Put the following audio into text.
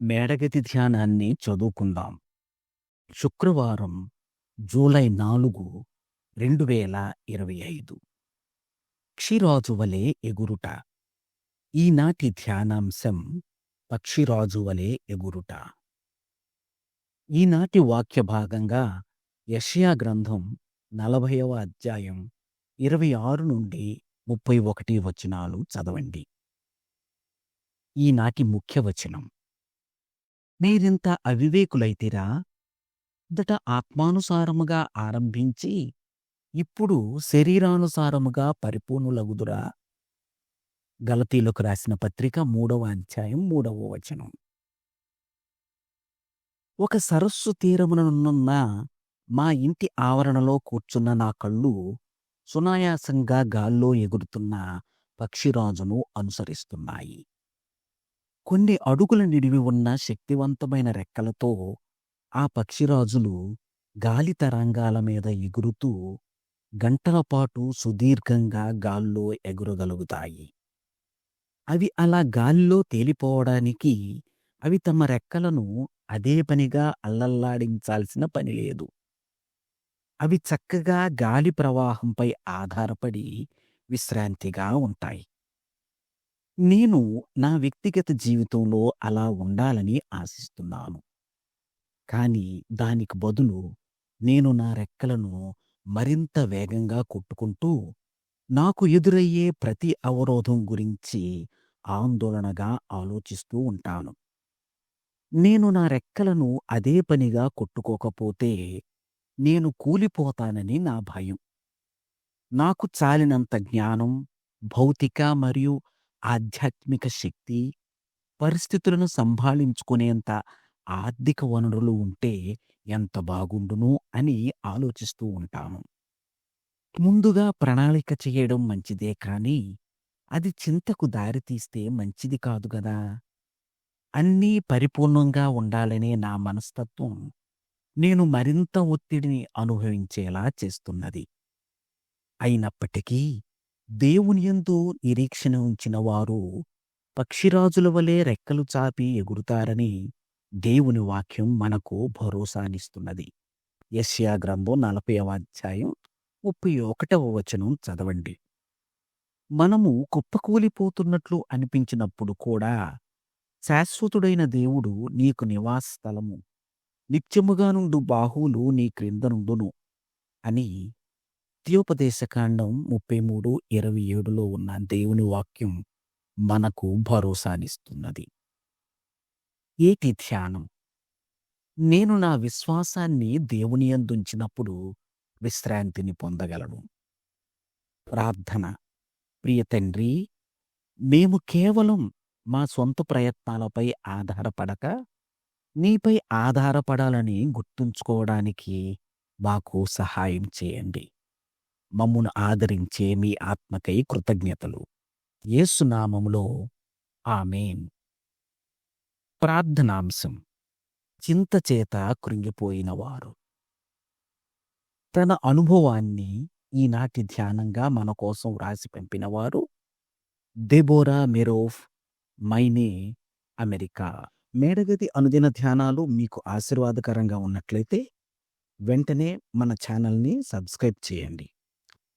మేడగతి ధ్యానాన్ని చదువుకుందాం. శుక్రవారం జూలై నాలుగు రెండు వేల ఇరవై ఐదు. పక్షిరాజు వలె ఎగురుట. ఈనాటి ధ్యానాంశం పక్షిరాజు వలె ఎగురుట. ఈనాటి వాక్య భాగంగా యషయా గ్రంథం నలభైవ అధ్యాయం ఇరవై ఆరు నుండి ముప్పై ఒకటి వచనాలు చదవండి. ఈనాటి ముఖ్య వచనం మీరింత అవివేకులైతిరా దట ఆత్మానుసారముగా ఆరంభించి ఇప్పుడు శరీరానుసారముగా పరిపూర్ణులగుదురా. గలతీలకు రాసిన పత్రిక మూడవ అధ్యాయం మూడవ వచనం. ఒక సరస్సు తీరముననున్న మా ఇంటి ఆవరణలో కూర్చున్న నా కళ్ళు సునాయాసంగా గాల్లో ఎగురుతున్న పక్షిరాజును అనుసరిస్తున్నాయి. కొన్ని అడుగుల నిడివి ఉన్న శక్తివంతమైన రెక్కలతో ఆ పక్షిరాజులు గాలి తరంగాల మీద ఎగురుతూ గంటల పాటు సుదీర్ఘంగా గాల్లో ఎగురగలుగుతాయి. అవి అలా గాలిలో తేలిపోవడానికి అవి తమ రెక్కలను అదే పనిగా అల్లల్లాడించాల్సిన పని లేదు. అవి చక్కగా గాలి ప్రవాహంపై ఆధారపడి విశ్రాంతిగా ఉంటాయి. నేను నా వ్యక్తిగత జీవితంలో అలా ఉండాలని ఆశిస్తున్నాను. కానీ దానికి బదులు నేను నా రెక్కలను మరింత వేగంగా కొట్టుకుంటూ నాకు ఎదురయ్యే ప్రతి అవరోధం గురించి ఆందోళనగా ఆలోచిస్తూ ఉంటాను. నేను నా రెక్కలను అదే పనిగా కొట్టుకోకపోతే నేను కూలిపోతానని నా భయం. నాకు చాలినంత జ్ఞానం భౌతిక మరియు ఆధ్యాత్మిక శక్తి పరిస్థితులను సంభాళించుకునేంత ఆర్థిక వనరులు ఉంటే ఎంత బాగుండును అని ఆలోచిస్తూ ఉంటాను. ముందుగా ప్రణాళిక చేయడం మంచిదే కానీ అది చింతకు దారితీస్తే మంచిది కాదు గదా! అన్నీ పరిపూర్ణంగా ఉండాలనే నా మనస్తత్వం నేను మరింత ఒత్తిడిని అనుభవించేలా చేస్తున్నది. అయినప్పటికీ దేవునియందు నిరీక్షణ ఉంచిన వారు పక్షిరాజుల వలె రెక్కలు చాపి ఎగురుతారని దేవుని వాక్యం మనకు భరోసానిస్తున్నది. యశ్యా గ్రంథం నలభైవ అధ్యాయం ముప్పై ఒకటవ వచనం చదవండి. మనము కుప్పకూలిపోతున్నట్లు అనిపించినప్పుడు కూడా శాశ్వతుడైన దేవుడు నీకు నివాస స్థలము నిత్యముగా నుండు బాహువులు నీ క్రిందనుండును అని ద్యోపదేశకాండం ముప్పై మూడు ఇరవై ఏడులో ఉన్న దేవుని వాక్యం మనకు భరోసానిస్తున్నది. ఏటి ధ్యానం? నేను నా విశ్వాసాన్ని దేవుని అందుంచినప్పుడు విశ్రాంతిని పొందగలను. ప్రార్థన. ప్రియ తండ్రి మేము కేవలం మా సొంత ప్రయత్నాలపై ఆధారపడక నీపై ఆధారపడాలని గుర్తుంచుకోవడానికి మాకు సహాయం చేయండి. మమ్మును ఆదరించే మీ ఆత్మకై కృతజ్ఞతలు. యేసునామములో ఆమెన్. ప్రార్థనాంశం. చింతచేత కృంగిపోయినవారు. తన అనుభవాన్ని ఈనాటి ధ్యానంగా మన కోసం వ్రాసి పంపినవారు దెబోరా మెరోఫ్ మైనే అమెరికా. మేడగది అనుదిన ధ్యానాలు మీకు ఆశీర్వాదకరంగా ఉన్నట్లయితే వెంటనే మన ఛానల్ని సబ్స్క్రైబ్ చేయండి.